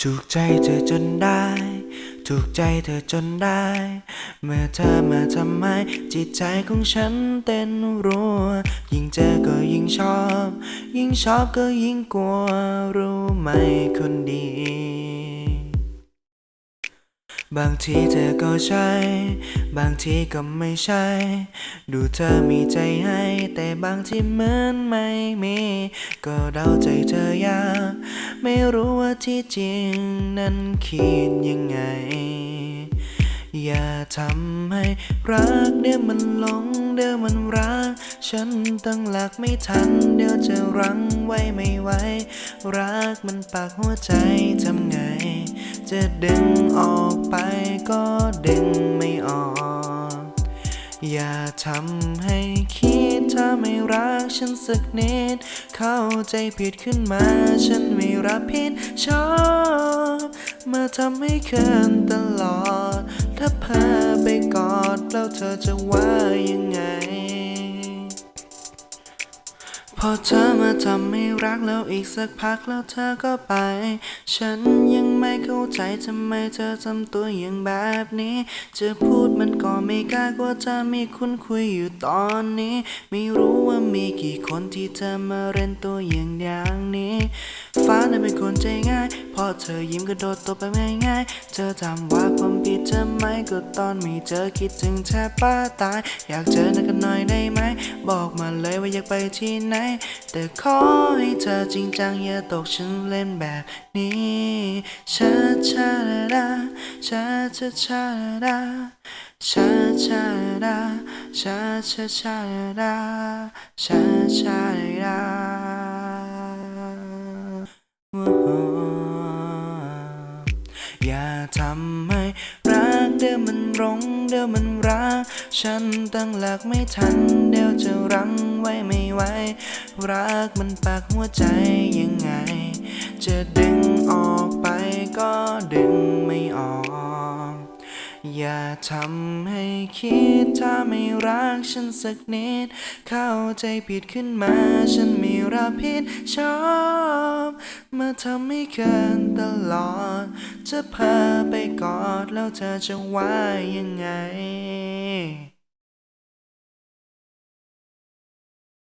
ถูกใจเธอจนได้ ถูกใจเธอจนได้ เมื่อเธอมาทำให้จิตใจของฉันเต้นรัว ยิ่งเจอก็ยิ่งชอบ ยิ่งชอบก็ยิ่งกลัว รู้ไหมคนดี บางทีเธอก็ใช่ บางทีก็ไม่ใช่ ดูเธอมีใจให้ แต่บางทีเหมือนไม่มี ก็เดาใจเธอยากไม่รู้ว่าที่จริงนั้นคิดยังไง อย่าทำให้รักเดี๋ยวมันหลงเดี๋ยวมันรัก ฉันตั้งหลักไม่ทัน เดี๋ยวจะรั้งไว้ไม่ไหว รักมันปากหัวใจทำไง จะดึงออกไปก็ดึงไม่ออก อย่าทำให้คิดถ้าไม่รักฉันสักนิด เข้าใจผิดขึ้นมาฉันไม่รับผิดชอบ มาทำให้เขินตลอด ถ้าพาไปกอดแล้วเธอจะว่ายังไงพอเธอมาทำให้รักแล้วอีกสักพักแล้วเธอก็ไป ฉันยัง ไม่เข้าใจทำไมเธอทำตัวอย่างแบบนี้ จะพูดมันก็ไม่กล้ากว่าจะมีคุณคุยอยู่ตอนนี้ ไม่รู้ว่ามีกี่คนที่เธอมาเรียนตัวอย่างอย่างนี้ ฟ้านั้นเป็นคนใจง่าย พอเธอยิ้มก็โดดตัวไปง่ายๆ เธอจำว่าความผิดเธอไหมก็ตอนมีเจอคิดถึงแทบป้าตาย อยากเจอหน้ากันหน่อยได้ไหม บอกมาเลยว่าอยากไปที่ไหน แต่ขอให้เธอจริงจังอย่าตกฉันเล่นแบบนี้ชาชาดาชาชาชาดาชาชาดาชาชาชาดาชาชาดา อย่าทำให้รักเดี๋ยวมันหลงเดี๋ยวมันรัก ฉันตั้งหลักไม่ทัน เดี๋ยวจะรั้งไว้ไม่ไหวรักมันปากหัวใจยังไง จะดึ อย่าทำให้คิดถ้าไม่รักฉันสักนิด เข้าใจผิดขึ้นมาฉันไม่รับผิดชอบ มาทำให้เกินตลอด จะพาไปกอดแล้วเธอจะว่ายังไง